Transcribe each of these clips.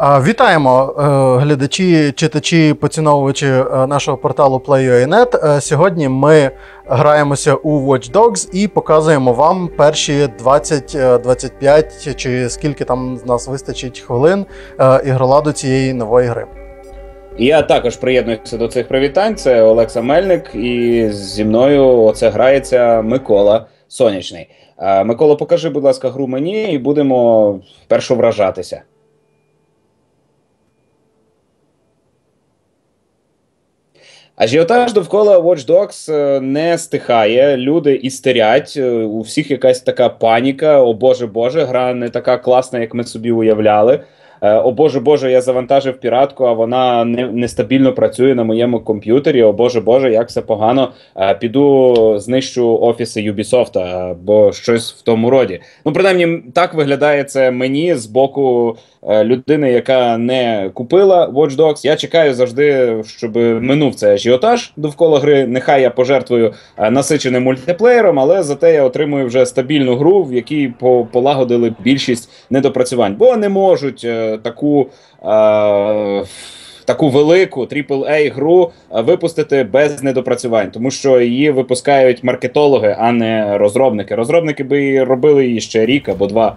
Вітаємо е, глядачі, читачі, поціновувачі е, нашого порталу Play.ua.net. Е, сьогодні ми граємося у Watch Dogs і показуємо вам перші 20-25 чи скільки там з нас вистачить хвилин ігроладу цієї нової гри. Я також приєднуюся до цих привітань. Це Олекса Мельник, і зі мною оце грається Микола Сонячний. Микола, покажи, будь ласка, гру мені, і будемо першу вражатися. Ажіотаж довкола Watch Dogs е, не стихає. Люди істерять. Е, у всіх якась така паніка. О Боже Боже, гра не така класна, як ми собі уявляли. Е, о Боже Боже, я завантажив піратку, а вона не, нестабільно працює на моєму комп'ютері. О Боже Боже, як все погано. Піду знищу офіси Ubisoft або щось в тому роді. Ну, принаймні, так виглядає це мені з боку Е, людини, яка не купила Watch Dogs. Я чекаю завжди, щоб минув цей ажіотаж довкола гри. Нехай я пожертвую е, насиченим мультиплеєром, але зате я отримую вже стабільну гру, в якій полагодили більшість недопрацювань, бо не можуть е, таку. Е Таку велику aaa гру випустити без недопрацювань, тому що її випускають маркетологи, а не розробники. Розробники би робили її ще рік або два.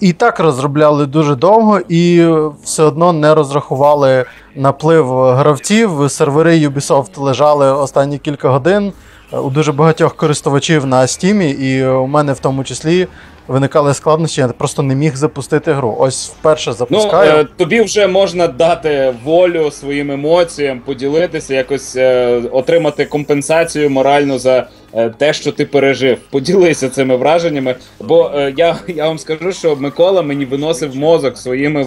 І так розробляли дуже довго, і все одно не розрахували наплив гравців. Сервери Ubisoft лежали останні кілька годин у дуже багатьох користувачів на Steam, і у мене в тому числі виникали складнощі, я просто не міг запустити гру. Ось вперше запускаю. Ну, е, Тобі вже можна дати волю своїм емоціям, поділитися, якось е, отримати компенсацію моральну за те, що ти пережив. Поділися цими враженнями. Бо е, я я вам скажу, що Микола мені виносив мозок своїми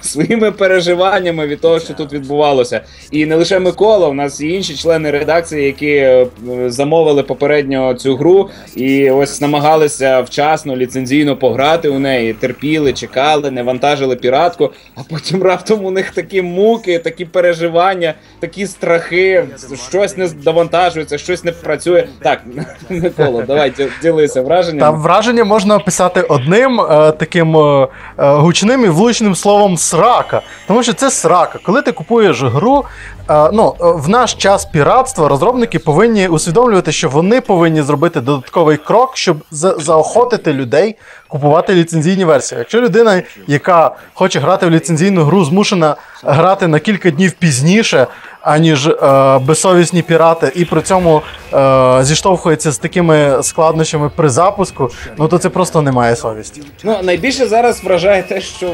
своїми переживаннями від того, що тут відбувалося. І не лише Микола, у нас і інші члени редакції, які е, замовили попередньо цю гру, і ось намагалися вчасно ліцензійно пограти у неї, терпіли, чекали, не вантажили піратку. А потім раптом у них такі муки, такі переживання, такі страхи, щось не довантажується, щось не працює. Так, Микола, давай ділися враженням. Та враження можна описати одним е, таким е, е, гучним і влучним словом срака. Тому що це срака. Коли ти купуєш гру, ну, в наш час піратства розробники повинні усвідомлювати, що вони повинні зробити додатковий крок, щоб за заохотити людей купувати ліцензійні версії. Якщо людина, яка хоче грати в ліцензійну гру, змушена грати на кілька днів пізніше аніж е, безсовісні пірати, і при цьому е, зіштовхується з такими складнощами при запуску, ну то це просто немає совісті. Ну найбільше зараз вражає те, що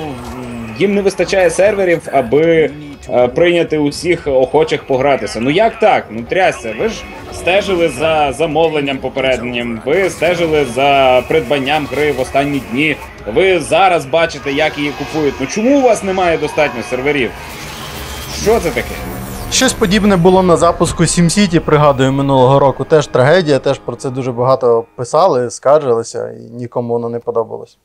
їм не вистачає серверів, аби е, прийняти усіх охочих погратися. Ну як так? Ну трясся, ви ж стежили за замовленням попереднім, ви стежили за придбанням гри в останні дні. Ви зараз бачите, як її купують. Ну чому у вас немає достатньо серверів? Що це таке? Щось подібне було на запуску SimCity, пригадую, минулого року. Теж трагедія, теж про це дуже багато писали, скаржилися, і нікому воно не подобалось.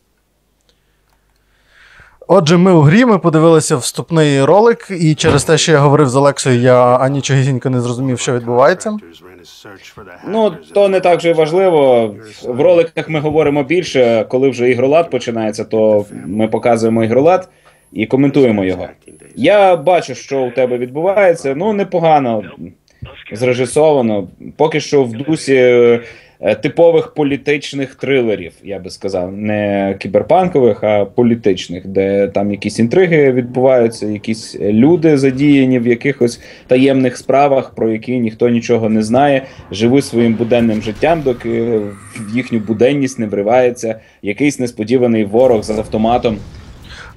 Отже, ми у грі ми подивилися вступний ролик, і через те, що я говорив з Олексою, я анічогісінько не зрозумів, що відбувається. Ну, то не так же важливо. В роликах ми говоримо більше. Коли вже ігролад починається, то ми показуємо ігролад і коментуємо його. Я бачу, що у тебе відбувається. Ну непогано зрежисовано. Поки що в дусі е, типових політичних трилерів, я би сказав, не кіберпанкових, а політичних, де там якісь інтриги відбуваються, якісь люди задіяні в якихось таємних справах, про які ніхто нічого не знає, живуть своїм буденним життям, доки в їхню буденність не вривається якийсь несподіваний ворог з автоматом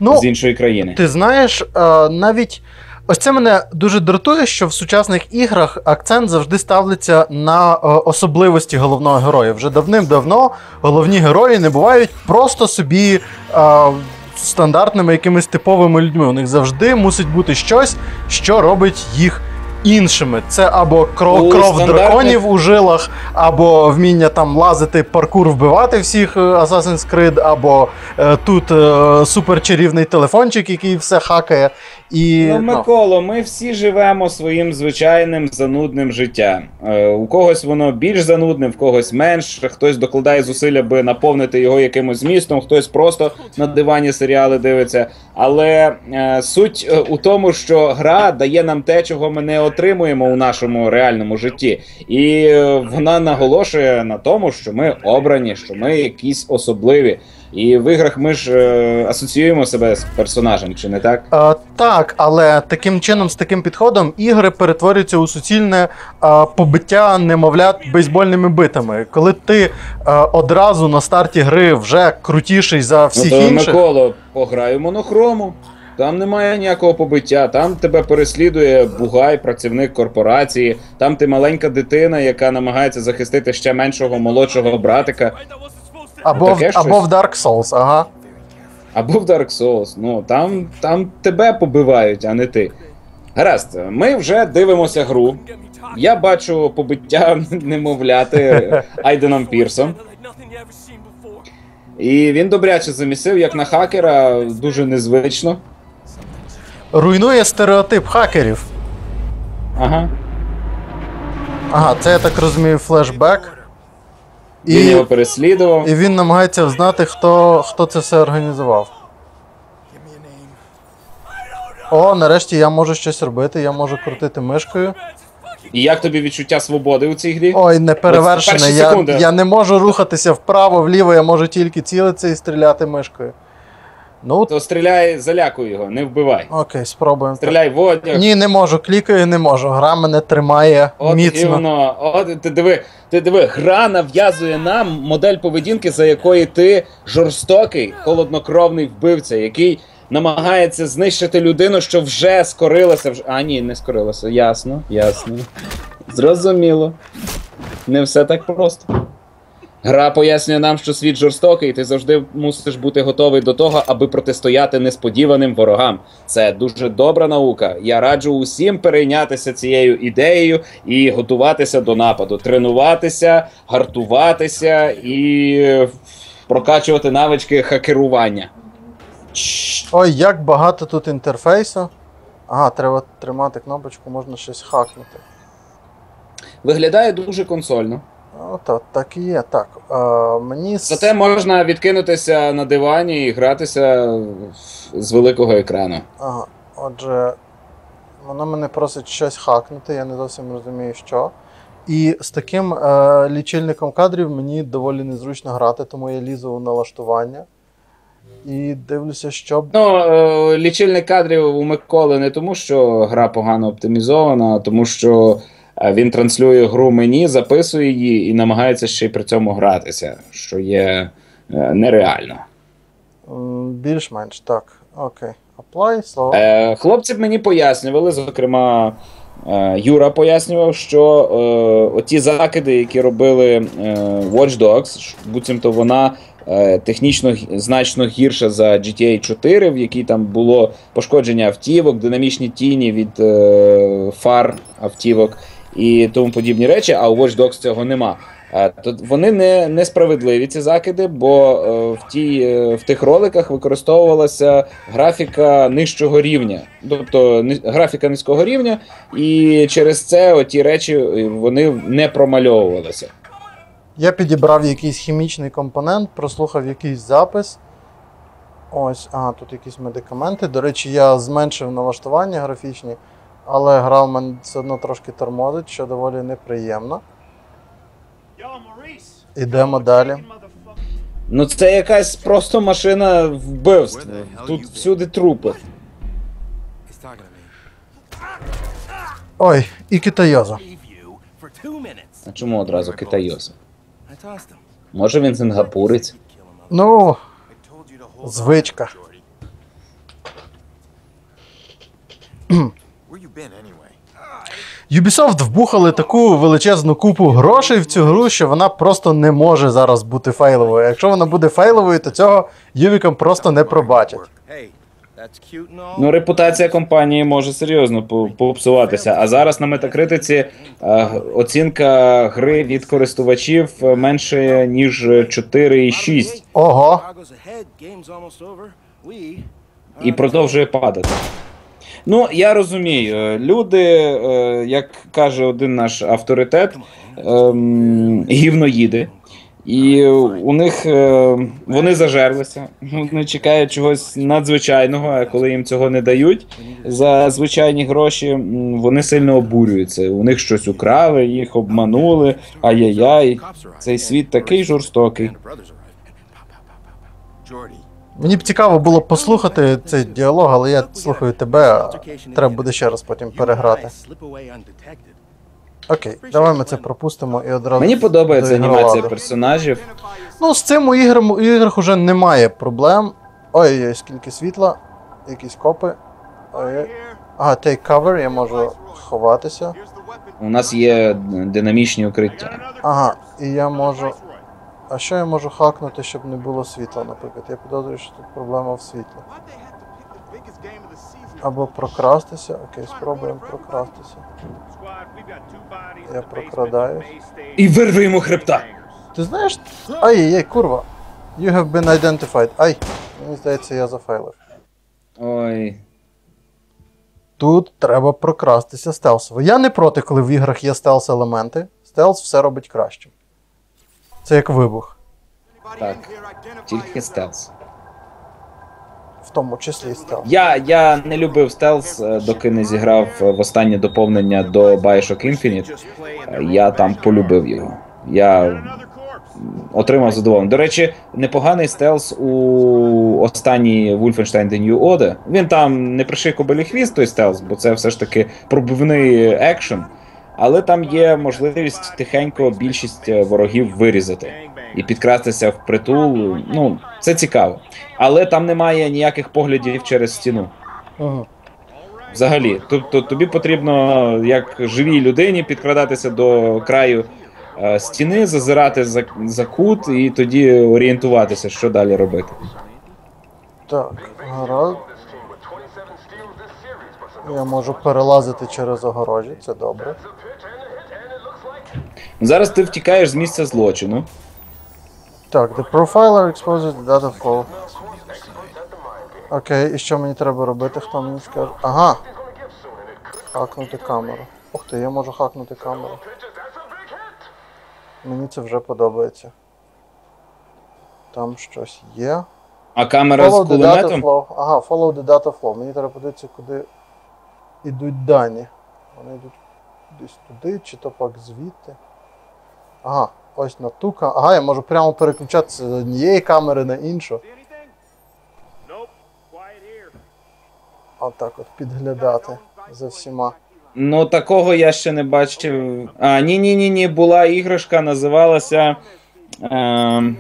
ну, з іншої країни. Ти знаєш, е, навіть ось це мене дуже дратує, що в сучасних іграх акцент завжди ставиться на е, особливості головного героя. Вже давним-давно головні герої не бувають просто собі. Е, стандартними якимись типовими людьми. У них завжди мусить бути щось, що робить їх іншими. Це або кров, кров стандартних... драконів у жилах, або вміння там лазити, паркур вбивати всіх е, Assassin's Creed, або е, тут е, суперчарівний телефончик, який все хакає. І Ну, Миколо, ми всі живемо своїм звичайним занудним життям. Е, у когось воно більш занудне, в когось менш. Хтось докладає зусиль, аби наповнити його якимось змістом, хтось просто на дивані серіали дивиться. Але е, суть е, у тому, що гра дає нам те, чого ми не отримуємо у нашому реальному житті, і е, вона наголошує на тому, що ми обрані, що ми якісь особливі. І в іграх ми ж е, асоціюємо себе з персонажем, чи не так? Е, так, але таким чином, з таким підходом, ігри перетворюються у суцільне е, побиття немовлят бейсбольними битами. Коли ти е, одразу на старті гри вже крутіший за всіх ну, то, інших. Миколо, пограй у монохрому. Там немає ніякого побиття, там тебе переслідує бугай, працівник корпорації, там ти маленька дитина, яка намагається захистити ще меншого молодшого братика. Або, в, таке або в Dark Souls, ага. Або в Dark Souls. Ну там, там тебе побивають, а не ти. Гаразд, ми вже дивимося гру. Я бачу побиття немовляти Айденом Пірсом. І він добряче замісив, як на хакера, дуже незвично. Руйнує стереотип хакерів. Ага. Ага, це я так розумію, флешбек. Він І, його переслідував. і він намагається взнати, хто, хто це все організував. О, нарешті я можу щось робити, я можу крутити мишкою. І як тобі відчуття свободи у цій грі? Ой, не перевершене. Я, я не можу рухатися вправо, вліво, я можу тільки цілитися і стріляти мишкою. Ну, То стріляй, залякуй його, не вбивай. окей, спробуємо. Стріляй в одяг. Ні, не можу, клікаю, не можу. Гра мене тримає От міцно. воно. От ти диви, ти диви, гра нав'язує нам модель поведінки, за якої ти жорстокий, холоднокровний вбивця, який намагається знищити людину, що вже скорилася. Вже... А, ні, не скорилася. Ясно, ясно. Зрозуміло. Не все так просто. Гра пояснює нам, що світ жорстокий, і ти завжди мусиш бути готовий до того, аби протистояти несподіваним ворогам. Це дуже добра наука. Я раджу усім перейнятися цією ідеєю і готуватися до нападу, тренуватися, гартуватися і прокачувати навички хакерування. Ой, як багато тут інтерфейсу. Ага, треба тримати кнопочку, можна щось хакнути. Виглядає дуже консольно. О, та, так і є. Так. Е, мені Зате можна відкинутися на дивані і гратися з великого екрану. Ага, отже, воно мене просить щось хакнути, я не зовсім розумію, що. І з таким е, лічильником кадрів мені доволі незручно грати, тому я лізу у налаштування і дивлюся, що. Ну, е, лічильник кадрів у Миколи не тому, що гра погано оптимізована, а тому що він транслює гру мені, записує її і намагається ще й при цьому гратися, що є е, нереально. Більш-менш так. Окей. Apply, слава. Е, хлопці б мені пояснювали, зокрема, е, Юра пояснював, що е, оті закиди, які робили е, Watch Dogs, буцімто вона е, технічно значно гірша за GTA 4, в якій там було пошкодження автівок, динамічні тіні від е, фар автівок і тому подібні речі, а у Watch Dogs цього нема. Е, То вони не несправедливі ці закиди, бо е, в ті е, в тих роликах використовувалася графіка нижчого рівня, тобто графіка низького рівня, і через це оті речі вони не промальовувалися. Я підібрав якийсь хімічний компонент, прослухав якийсь запис. Ось, ага, тут якісь медикаменти. До речі, я зменшив налаштування графічні, але гра в мене все одно трошки тормозить, що доволі неприємно. Ідемо далі. Ну це якась просто машина вбивств. Тут всюди трупи. Ой, і китайоза. А чому одразу him. Може він сингапурець? Ну, звичка. Ubisoft вбухали таку величезну купу грошей в цю гру, що вона просто не може зараз бути фейловою. Якщо вона буде фейловою, то цього Ювікам просто не пробачать. Ну, репутація компанії може серйозно попсуватися. А зараз на метакритиці е, оцінка гри від користувачів е, менше ніж 4,6 Ого, і продовжує падати. Ну, я розумію, люди, е, як каже один наш авторитет, ем, гівноїди. І у них е, вони зажерлися, вони чекають чогось надзвичайного, а коли їм цього не дають за звичайні гроші, вони сильно обурюються. У них щось украли, їх обманули. Ай-яй-яй, цей світ такий жорстокий. Мені б цікаво було послухати цей діалог, але я слухаю тебе, а треба буде ще раз потім переграти. Окей, давай ми це пропустимо і одразу. Мені подобається до анімація персонажів. Ну, з цим у, іграм, у іграх уже немає проблем. Ой-ой, скільки світла, якісь копи. Ой-ой. Ага, take cover, я можу ховатися. У нас є динамічні укриття. Ага, і я можу. А що я можу хакнути, щоб не було світла, наприклад? Я підозрюю, що тут проблема в світлі. Або прокрастися. Окей, спробуємо прокрастися. Я прокрадаюсь. І вирви йому хребта. Ти знаєш. Ай-яй, курва. You have been identified. Ай, мені здається, я зафейлив. Ой. Тут треба прокрастися стелсово. Я не проти, коли в іграх є стелс-елементи. Стелс все робить краще. Це як вибух, Так. Тільки стелс. в тому числі стелс. Я, я не любив стелс, е, доки не зіграв е, в останнє доповнення до Bioshock Infinite. Е, Я там полюбив його. Я отримав задоволення. До речі, непоганий стелс у останній Wolfenstein The New Order. Він там не приший кобилі хвіст, той стелс, бо це все ж таки пробивний екшен. Але там є можливість тихенько більшість е, ворогів вирізати і підкрастися в притул. Ну, це цікаво. Але там немає ніяких поглядів через стіну. Взагалі, тобто тобі потрібно, як живій людині, підкрадатися до краю е, стіни, зазирати за, за кут і тоді орієнтуватися, що далі робити. Так, гаразд. Я можу перелазити через огорожі, це добре. Зараз ти втікаєш з місця злочину. Так, the profiler exposes the data flow. Окей, і що мені треба робити, хто мені скаже? Ага. Хакнути камеру. Ух ти, я можу хакнути камеру. Мені це вже подобається. Там щось є. А камера з Follow the data кулеметом. flow. Ага, follow the data flow. Мені треба подивитися, куди йдуть дані. Вони йдуть десь туди, чи то пак звідти. Ага, ось на ту камеру. Ага, я можу прямо переключатися з однієї камери на іншу. Отак от підглядати за всіма. Ну, такого я ще не бачив. А, ні, ні, ні, ні, була іграшка, називалася. Е,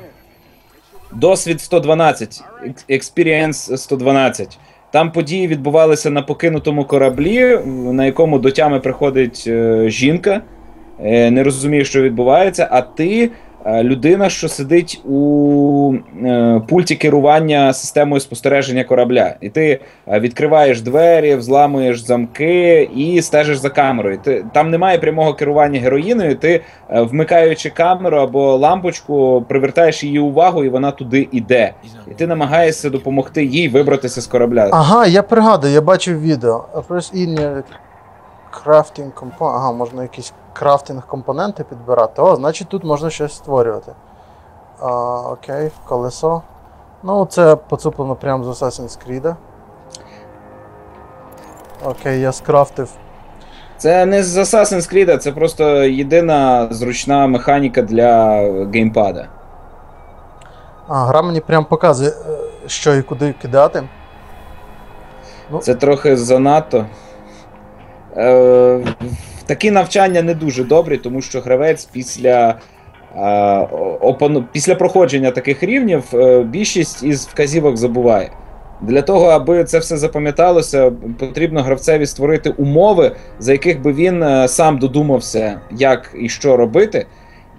Досвід 112. Experience 112. Там події відбувалися на покинутому кораблі, на якому до тями приходить е, жінка, е, не розуміє, що відбувається, а ти людина, що сидить у е, пульті керування системою спостереження корабля. І ти е, відкриваєш двері, взламуєш замки і стежиш за камерою. Ти, там немає прямого керування героїною, ти, е, вмикаючи камеру або лампочку, привертаєш її увагу, і вона туди йде. І ти намагаєшся допомогти їй вибратися з корабля. Ага, я пригадую, я бачив відео. А Press crafting component. Ага, можна якісь крафтинг компоненти підбирати. О, значить тут можна щось створювати. А, окей, колесо. Ну, це поцуплено прямо з Assassin's Creed. Окей, я скрафтив. Це не з Assassin's Creed, це просто єдина зручна механіка для геймпада. А, гра мені прям показує, е, що і куди кидати. Це трохи занадто. Е, такі навчання не дуже добрі, тому що гравець після, е, після проходження таких рівнів е, більшість із вказівок забуває. Для того, аби це все запам'яталося, потрібно гравцеві створити умови, за яких би він сам додумався, як і що робити.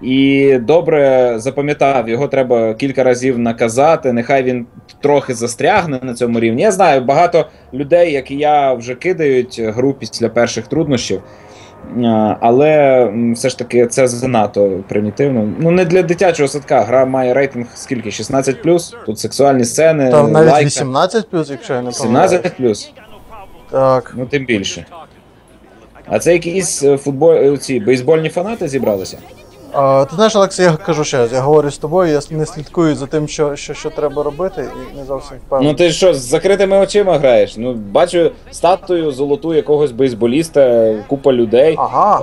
І добре запам'ятав, його треба кілька разів наказати. Нехай він трохи застрягне на цьому рівні. Я знаю, багато людей, як і я, вже кидають гру після перших труднощів. Але все ж таки це занадто примітивно. Ну, не для дитячого садка. Гра має рейтинг скільки? 16 Тут сексуальні сцени, Там навіть лайка. 18 якщо я не помиляюсь. 17 Так. Ну, тим більше. А це якісь е, футбол... е, ці бейсбольні фанати зібралися? А, ти знаєш, Олексій, я кажу ще раз, я говорю з тобою, я не слідкую за тим, що, що, що треба робити, і не зовсім Ну ти що, з закритими очима граєш? Ну, бачу статую золоту якогось бейсболіста, купа людей. Ага.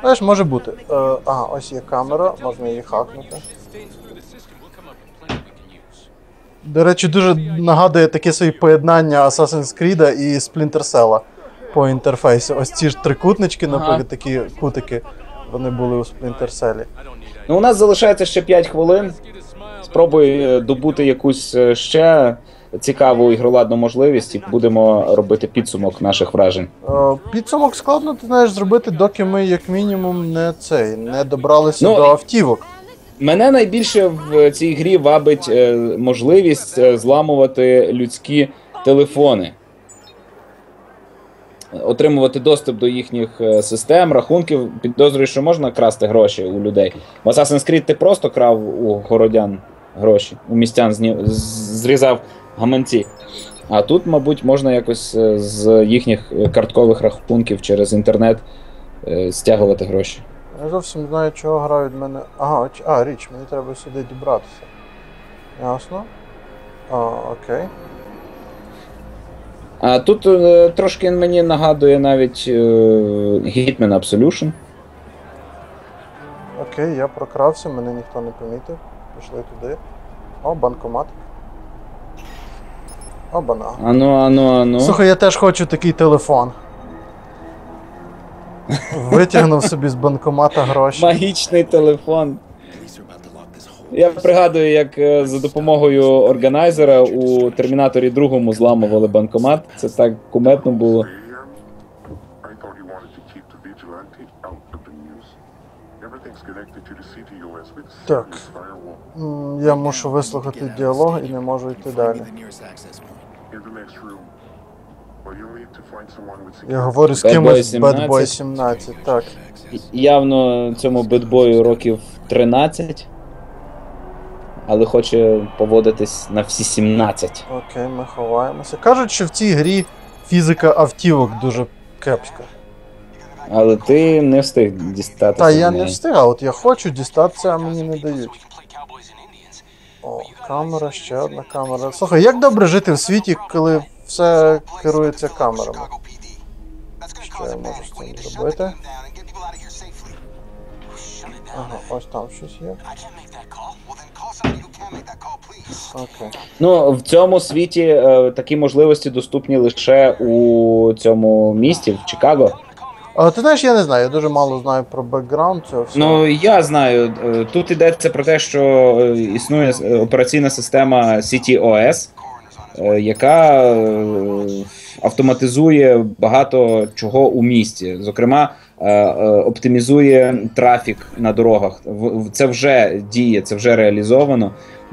Знаєш, може бути. Е, ага, ось є камера, можна її хакнути. До речі, дуже нагадує таке своє поєднання Assassin's Creed і Splinter Cell по інтерфейсу. Ось ці ж трикутнички, наприклад, такі кутики, вони були у Splinter Cell. Ну, у нас залишається ще 5 хвилин. Спробуй е, добути якусь е, ще цікаву ігроладну можливість, і будемо робити підсумок наших вражень. Е, Підсумок складно, ти знаєш, зробити, доки ми, як мінімум, не цей, не добралися Ну, до автівок. Мене найбільше в цій грі вабить можливість зламувати людські телефони. Отримувати доступ до їхніх е, систем, рахунків. Підозрюю, що можна красти гроші у людей. В Assassin's Creed ти просто крав у городян гроші, у містян зрізав гаманці. А тут, мабуть, можна якось е, з їхніх карткових рахунків через інтернет е, стягувати гроші. Я зовсім знаю, чого грають в мене. Ага, а, річ, мені треба сюди дібратися. Ясно. А, окей. А тут е, трошки мені нагадує навіть е, Hitman Absolution. Окей, я прокрався, мене ніхто не помітив. Пішли туди. О, банкомат. Обана. Ану, ану, ану. Слухай, я теж хочу такий телефон. Витягнув собі з банкомата гроші. Магічний телефон. Я пригадую, як е, за допомогою органайзера у Термінаторі 2 зламували банкомат. Це так куметно було. I thought you wanted to keep the vigilante out of the news. Everything's connected to the CTOS with a Так. serious firewall. М, Я мушу вислухати діалог і не можу йти далі. In the next room. Well, you'll need to find someone with Я security. говорю з Bad Boy кимось 17. Bad Boy 17, так. Явно цьому бедбою років 13, але хоче поводитись на всі 17. Окей, ми ховаємося. Кажуть, що в цій грі фізика автівок дуже кепська. Але ти не встиг дістатися. Та я не встиг, а от я хочу дістатися, а мені не дають. О, камера, ще одна камера. Слухай, як добре жити в світі, коли все керується камерами? Що я можу з цим зробити? Ага, ось там щось є. Окей. Ну, в цьому світі е, такі можливості доступні лише у цьому місті, в Чикаго. А ти знаєш, я не знаю, я дуже мало знаю про бекграунд цього всього. Ну я знаю, е, тут йдеться про те, що е, існує е, операційна система CTOS, е, яка е, автоматизує багато чого у місті. Зокрема, оптимізує трафік на дорогах. Це вже діє, це вже реалізовано.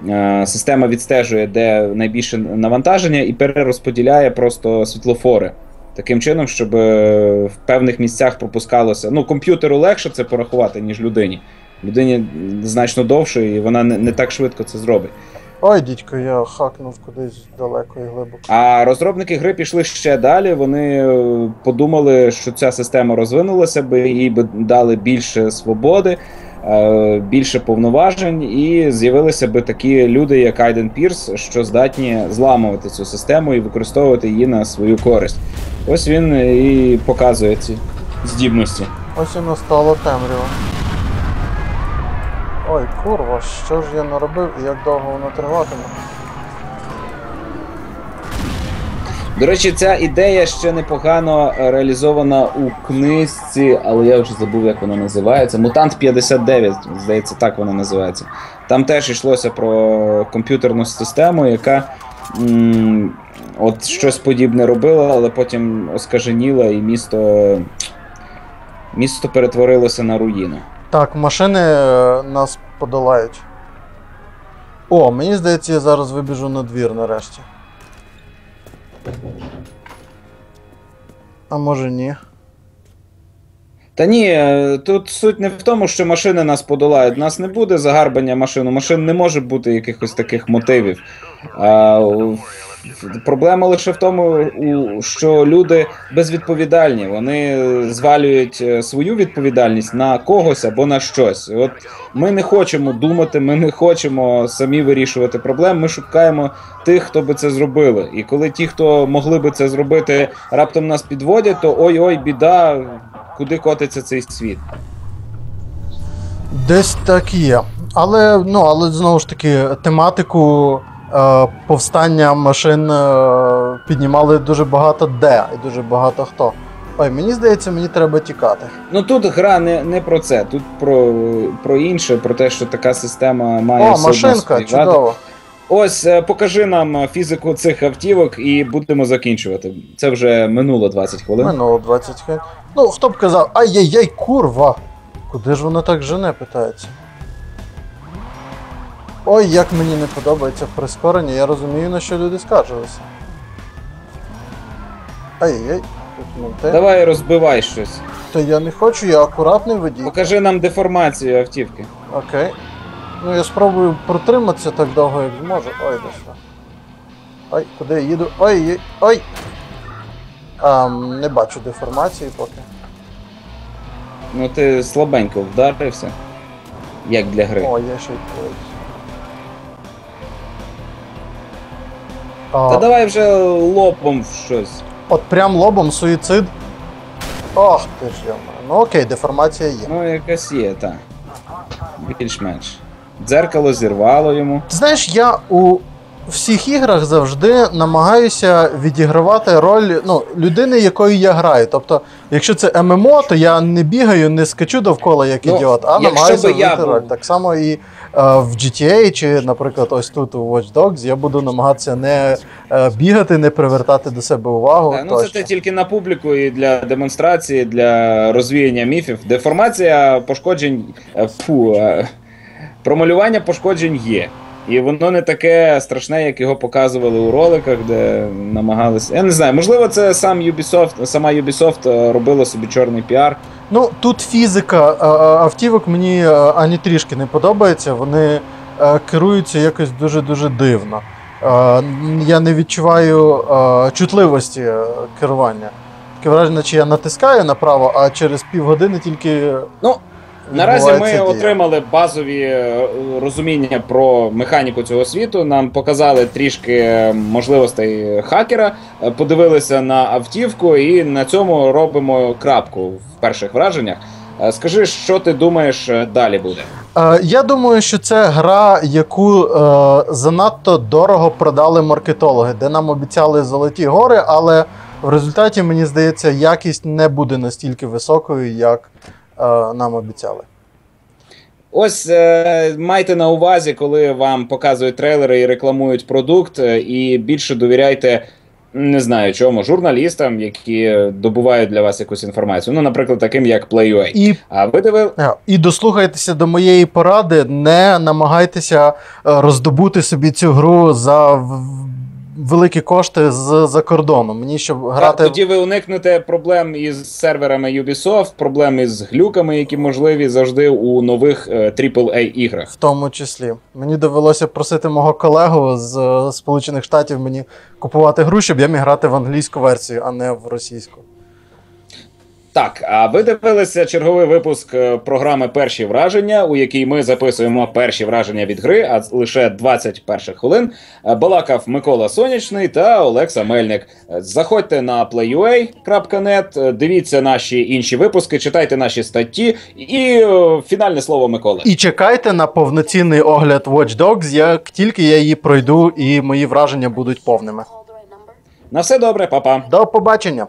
Е, Система відстежує, де найбільше навантаження, і перерозподіляє просто світлофори. Таким чином, щоб е, в певних місцях пропускалося. Ну, комп'ютеру легше це порахувати, ніж людині. Людині значно довше, і вона не так швидко це зробить. Ой, дідько, я хакнув кудись далеко і глибоко. А розробники гри пішли ще далі. Вони е, подумали, що ця система розвинулася би, їй би дали більше свободи, е, більше повноважень, і з'явилися би такі люди, як Айден Пірс, що здатні зламувати цю систему і використовувати її на свою користь. Ось він і показує ці здібності. Ось і настала темрява. Ой, курва, що ж я наробив і як довго воно триватиме? До речі, ця ідея ще непогано реалізована у книжці, але я вже забув, як вона називається. Мутант 59, здається, так вона називається. Там теж йшлося про комп'ютерну систему, яка м, от щось подібне робила, але потім оскаженіла, і місто, місто перетворилося на руїну. Так, машини е, нас подолають. О, мені здається, я зараз вибіжу на двір нарешті. А може ні. Та ні, е, тут суть не в тому, що машини нас подолають. Нас не буде загарбання машин. У машин не може бути якихось таких мотивів. А, проблема лише в тому, що люди безвідповідальні. Вони звалюють е, свою відповідальність на когось або на щось. От ми не хочемо думати, ми не хочемо самі вирішувати проблем. Ми шукаємо тих, хто би це зробили. І коли ті, хто могли би це зробити, раптом нас підводять, то ой-ой, біда, куди котиться цей світ. Десь так є. Але, ну, але знову ж таки, тематику повстання машин е, піднімали дуже багато де і дуже багато хто. Ой, мені здається, мені треба тікати. Ну тут гра не, не про це, тут про, про інше, про те, що така система має О, машинка, чудово. Ось е, покажи нам фізику цих автівок і будемо закінчувати. Це вже минуло 20 хвилин. Минуло 20 хвилин. Ну, хто б казав, ай-яй-яй, курва! Куди ж вона так жене, питається. Ой, як мені не подобається прискорення, я розумію, на що люди скаржилися. Ай-яй-яй, тут менте. Давай розбивай щось. Та я не хочу, я акуратний водій. Покажи нам деформацію автівки. Окей. Ну я спробую протриматися так довго, як зможу. Ой, де що. Ой, куди я їду? Ой, ой, ой. Ам, не бачу деформації поки. Ну ти слабенько вдарився. Як для гри. О, я ще й А, Та давай вже лобом в щось. От прям лобом суїцид. Ох ти ж йома. Ну окей, деформація є. Ну, якась є, так. Більш-менш. Дзеркало зірвало йому. Ти знаєш, я у всіх іграх завжди намагаюся відігравати роль ну, людини, якою я граю. Тобто, якщо це ММО, то я не бігаю, не скачу довкола як Ну, ідіот, а намагаюся я вжити був- роль. Так само і в GTA, чи, наприклад, ось тут у Watch Dogs, я буду намагатися не е, бігати, не привертати до себе увагу. Так, ну це тощо. те тільки на публіку і для демонстрації, для розвіяння міфів. Деформація пошкоджень. е, Фу, е, промалювання пошкоджень є. І воно не таке страшне, як його показували у роликах, де намагалися. Я не знаю, можливо, це сам Ubisoft, сама Ubisoft е, робила собі чорний піар. Ну, тут фізика е, е, автівок мені ані трішки не подобається. Вони керуються якось дуже-дуже дивно. Е, Я не відчуваю чутливості керування. Таке враження, чи я натискаю направо, а через півгодини тільки. Ну, Наразі ми дія. отримали базові е, розуміння про механіку цього світу. Нам показали трішки е, можливостей хакера, е, подивилися на автівку, і на цьому робимо крапку в перших враженнях. Скажи, що ти думаєш далі буде? Я думаю, що це гра, яку е, занадто дорого продали маркетологи, де нам обіцяли золоті гори, але в результаті, мені здається, якість не буде настільки високою, як нам обіцяли. Ось е, майте на увазі, коли вам показують трейлери і рекламують продукт, е, і більше довіряйте. Не знаю чому, журналістам, які добувають для вас якусь інформацію. Ну, наприклад, таким як Play.ua. І А ви дивили, Е, І дослухайтеся до моєї поради, не намагайтеся е, роздобути собі цю гру за в- великі кошти з-за кордону. Мені щоб Так, грати. тоді ви уникнете проблем із серверами Ubisoft, проблем із глюками, які можливі завжди у нових е, AAA іграх. В тому числі. Мені довелося просити мого колегу з е, Сполучених Штатів мені купувати гру, щоб я міг грати в англійську версію, а не в російську. Так, а ви дивилися черговий випуск е, програми Перші враження, у якій ми записуємо перші враження від гри, а лише 20 перших хвилин. Е, Балакав Микола Сонячний та Олекса Мельник. Е, Заходьте на playua.net, дивіться наші інші випуски, читайте наші статті і фінальне слово Миколи. І чекайте на повноцінний огляд Watch Dogs, як тільки я її пройду і мої враження будуть повними. На все добре, па-па. До побачення!